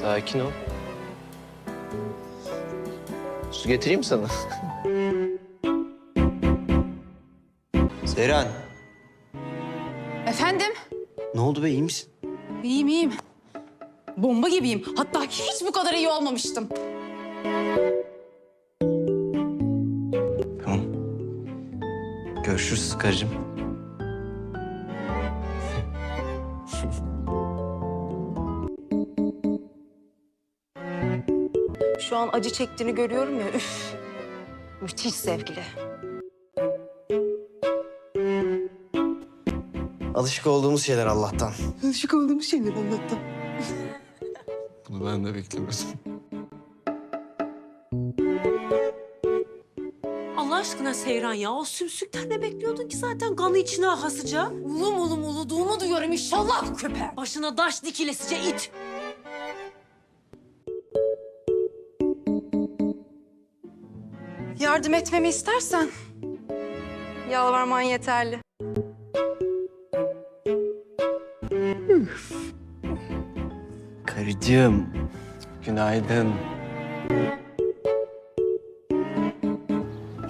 Sakin ol. Su getireyim mi sana? Seyran, Efendim? ne oldu be iyi misin? İyiyim iyiyim. Bomba gibiyim. Hatta hiç bu kadar iyi olmamıştım. Tamam. Görüşürüz karıcığım. Şu an acı çektiğini görüyorum ya. Üf. Müthiş sevgili. Alışık olduğumuz şeyler Allah'tan. Alışık olduğumuz şeyler anlattım. Bunu ben de beklemedim. Allah aşkına Seyran ya o sümsükten ne bekliyordun ki zaten kanı içine akasıca? Ulum ulum uluduğumu duyuyorum inşallah köpeğim. Başına daş dikilesice it. Yardım etmemi istersen yalvarman yeterli. Karıcığım, günaydın.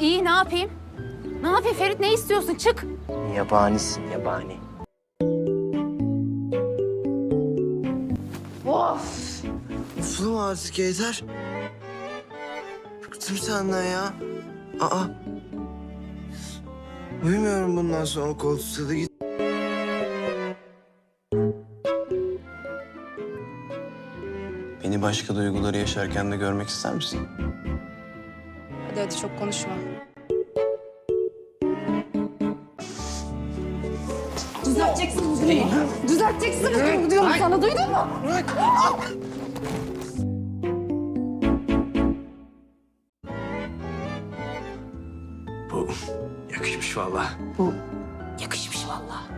İyi ne yapayım? Ne yapayım Ferit ne istiyorsun çık. Yabanisin, yabani. Of. Uflama artık yeter. Bıktım senden ya. Aa. Uyumuyorum bundan sonra koltukta da git. Beni başka duyguları yaşarken de görmek ister misin? Hadi hadi çok konuşma. Düzelteceksin bunu. Düzelteceksin bunu diyorum sana duydun mu? Yakışmış valla. Bu yakışmış valla.